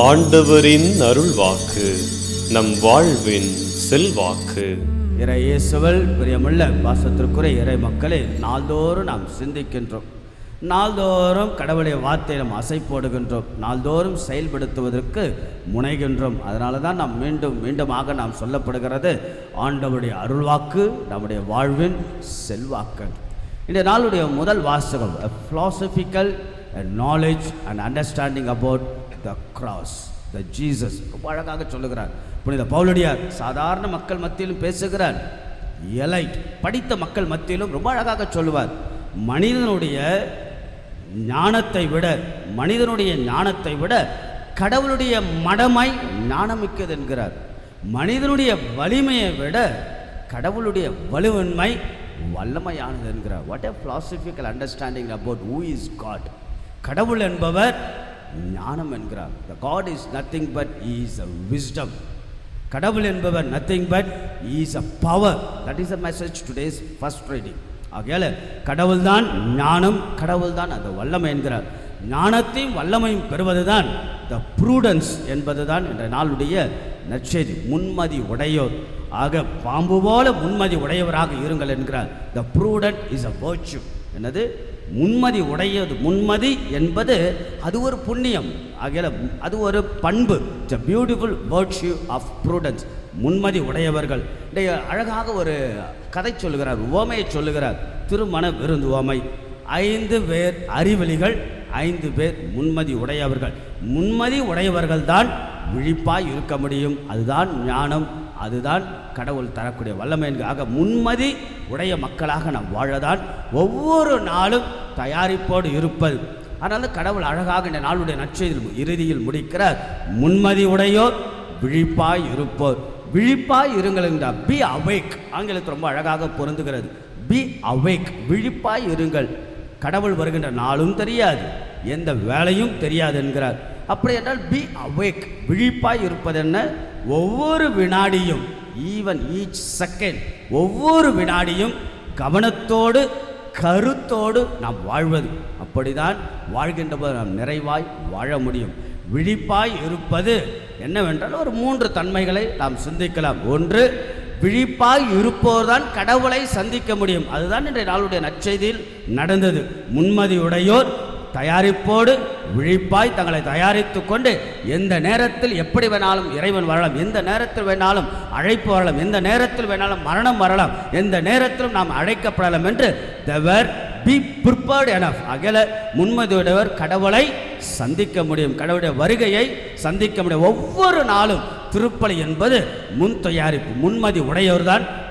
ஆண்டவரின் அருள்வாக்கு நம் வாழ்வின் செல்வாக்கு. இறையேசுவல் பிரியமுள்ள பாசத்திற்குரிய இறை மக்களை நாள்தோறும் நாம் சிந்திக்கின்றோம். நாள்தோறும் கடவுளுடைய வார்த்தையை நாம் அசை போடுகின்றோம் நாள்தோறும் செயல்படுத்துவதற்கு முனைகின்றோம். அதனால தான் நாம் மீண்டும் மீண்டுமாக நாம் சொல்லப்படுகிறது ஆண்டவருடைய அருள்வாக்கு நம்முடைய வாழ்வின் செல்வாக்கு. இந்த நாளுடைய முதல் வாசகம் philosophical knowledge and understanding about the cross the Jesus ரொம்ப அழகாக சொல்லுகிறார். புனித பவுலடியார் சாதாரண மக்கள் மத்தியிலும் பேசுகிறார். எலைட் படித்த மக்கள் மத்தியிலும் ரொம்ப அழகாக சொல்லுவார். மனிதனுடைய ஞானத்தை விட மனிதனுடைய ஞானத்தை விட கடவுளுடைய மடமை ஞானமிக்கது என்கிறார். மனிதனுடைய வலிமையை விட கடவுளுடைய வலுவன்மை வல்லமையானது என்கிறார். What a philosophical understanding about who is God கடவுள் என்பவர் ஞானம் என்கிறார். The God is nothing but is a wisdom கடவுள் என்பவர் nothing but is a power that is a message today's first reading ஆகையால கடவுள்தான் ஞானம் கடவுள்தான் அந்த வல்லமை என்கிறார். ஞானத்தையும் வல்லமையும் பெறுவதுதான் த ப்ரூடன்ஸ் என்பதுதான் என்ற நாளுடைய நற்செய்தி. முன்மதி உடையோர். ஆக பாம்பு போல முன்மதி உடையவராக இருங்கள் என்கிறார். The prudent is a virtue. என்னது? முன்மதி உடையது. முன்மதி என்பது அது ஒரு புண்ணியம். ஆகிய அது ஒரு பண்பு. It's a beautiful virtue of prudence முன்மதி உடையவர்கள். இன்றைய அழகாக ஒரு கதை சொல்லுகிறார் உவமையை சொல்லுகிறார். திருமண விருந்து ஓமை ஐந்து பேர் அறிவெளிகள் ஐந்து பேர் முன்மதி உடையவர்கள். முன்மதி உடையவர்கள் தான் விழிப்பாய் இருக்க முடியும். அதுதான் ஞானம். அதுதான் கடவுள் தரக்கூடிய வல்லமை ஆக முன்மதி உடைய மக்களாக நாம் வாழதான் ஒவ்வொரு நாளும் தயாரிப்போடு இருப்பது. அதனால கடவுள் அழகாக இந்த நாளுடைய நற்செய்தியில் இறுதியில் முடிக்கிறார். முன்மதி உடையோர் விழிப்பாய் இருப்போர். விழிப்பாய் இருங்கள் என்றார். பி அவேக் ஆங்கிலத்தில் ரொம்ப அழகாக பொருந்துகிறது. பி அவேக் விழிப்பாய் இருங்கள். கடவுள் வருகின்ற நாளும் தெரியாது. எந்த வேலையும் தெரியாது என்கிறார். அப்படி என்றால் பி அவேக் விழிப்பாய் இருப்பது என்ன? ஒவ்வொரு வினாடியும் ஈவன் ஈச் செகண்ட் ஒவ்வொரு வினாடியும் கவனத்தோடு கருத்தோடு நாம் வாழ்வது. அப்படிதான் வாழ்கின்றபோது நாம் நிறைவாய் வாழ முடியும். விழிப்பாய் இருப்பது என்னவென்றால் ஒரு மூன்று தன்மைகளை நாம் சிந்திக்கலாம். ஒன்று விழிப்பாய் இருப்போர்தான் கடவுளை சந்திக்க முடியும். அதுதான் இன்றைய நாளுடைய நற்செய்தியில் நடந்தது. முன்மதியுடையோர் தயாரிப்போடு விழிப்பாய் தங்களை தயாரித்து கொண்டு எந்த நேரத்தில் எப்படி வேணாலும் இறைவன் வரலாம் எந்த நேரத்தில் வேணாலும் அழைப்பு வரலாம் எந்த நேரத்தில் வேணாலும் மரணம் வரலாம் எந்த நேரத்திலும் நாம் அழைக்கப்படலாம் என்று தவர் பி ப்ரிப்பேர்டு எனஃப் அகல முன்மதியுடையவர் கடவுளை சந்திக்க முடியும். கடவுளுடைய வருகையை சந்திக்க முடியும். ஒவ்வொரு நாளும் திருப்பலி என்பது முன் தயாரிப்பு முன்மதி உடையோர்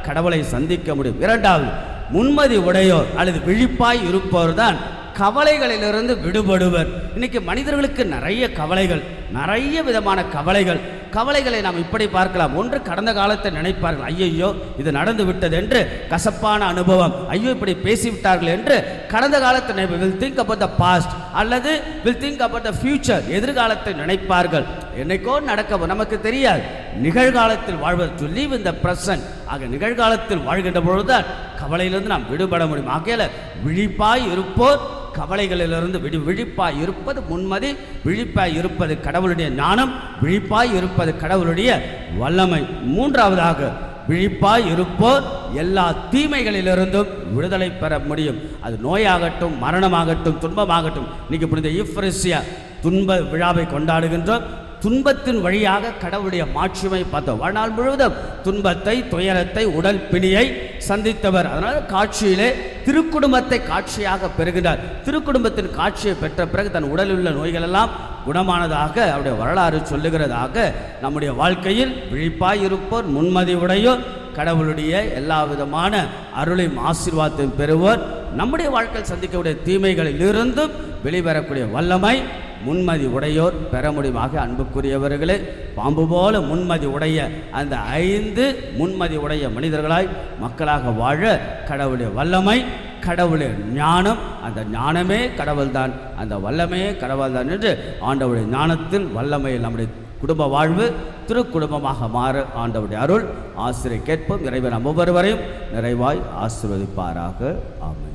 கடவுளை சந்திக்க முடியும். இரண்டாவது முன்மதி உடையோர் அல்லது விழிப்பாய் இருப்பவர் தான் கவலைகளிலிருந்து விடுபடுவர். இன்னைக்கு மனிதர்களுக்கு நிறைய கவலைகள் நிறைய விதமான கவலைகள். கவலைகளை நாம் இப்படி பார்க்கலாம். ஒன்று கடந்த காலத்தை நினைப்பார்கள். ஐயையோ இது நடந்து விட்டது என்று கசப்பான அனுபவம். ஐயோ இப்படி பேசிவிட்டார்கள் என்று கடந்த காலத்தை will think about the past அல்லது will think about the future எதிர்காலத்தை நினைப்பார்கள். என்னைக்கோ நடக்க நமக்கு தெரியாது. நிகழ்காலத்தில் வாழ்வது டு லீவ் இந்த the ஆக நிகழ்காலத்தில் வாழ்கின்ற பொழுதுதான் கவலையிலிருந்து நாம் விடுபட முடியும். ஆகையில் விழிப்பாய் இருப்போர் கவலைகளிலிருந்து விடு விழிப்பாய் இருப்பது முன்மதி விழிப்பாய் இருப்பது கடவுளுடைய ஞானம் விழிப்பாய் இருப்பது கடவுளுடைய வல்லமை. மூன்றாவதாக விழிப்பாய் இருப்போர் எல்லா தீமைகளிலிருந்தும் விடுதலை பெற முடியும். அது நோயாகட்டும் மரணமாகட்டும் துன்பமாகட்டும். இன்னைக்கு புனித ஈஃப்ரிசியா துன்ப விழாவை கொண்டாடுகின்றோம். துன்பத்தின் வழியாக கடவுளுடைய மாட்சிமை பார்த்தோம். வாழ்நாள் முழுவதும் துன்பத்தை துயரத்தை உடல் பிணியை சந்தித்தவர். அதனால் காட்சியிலே திருக்குடும்பத்தை காட்சியாக பெறுகிறார். திருக்குடும்பத்தின் காட்சியை பெற்ற பிறகு தன் உடலில் உள்ள நோய்கள் எல்லாம் குணமானதாக அவருடைய வரலாறு சொல்லுகிறதாக நம்முடைய வாழ்க்கையில் விழிப்பாய் இருப்போர் முன்மதி உடையோர் கடவுளுடைய எல்லா விதமான அருளையும் ஆசீர்வாதத்தையும் பெறுவோர். நம்முடைய வாழ்க்கையில் சந்திக்கக்கூடிய தீமைகளில் இருந்தும் வெளிவரக்கூடிய வல்லமை முன்மதி உடையோர் பெற முடியுமாக அன்புக்குரியவர்களே. பாம்பு போல முன்மதி உடைய அந்த ஐந்து முன்மதி உடைய மனிதர்களாய் மக்களாக வாழ கடவுளுடைய வல்லமை கடவுளே ஞானம். அந்த ஞானமே கடவுள்தான். அந்த வல்லமையே கடவுள்தான் என்று ஆண்டவுடைய ஞானத்தில் வல்லமையில் நம்முடைய குடும்ப வாழ்வு திருக்குடும்பமாக மாற ஆண்டவுடைய அருள். ஆசிரியை கேட்போம். இறைவன் ஒவ்வொருவரையும் நிறைவாய் ஆசிர்வதிப்பாராக. ஆமை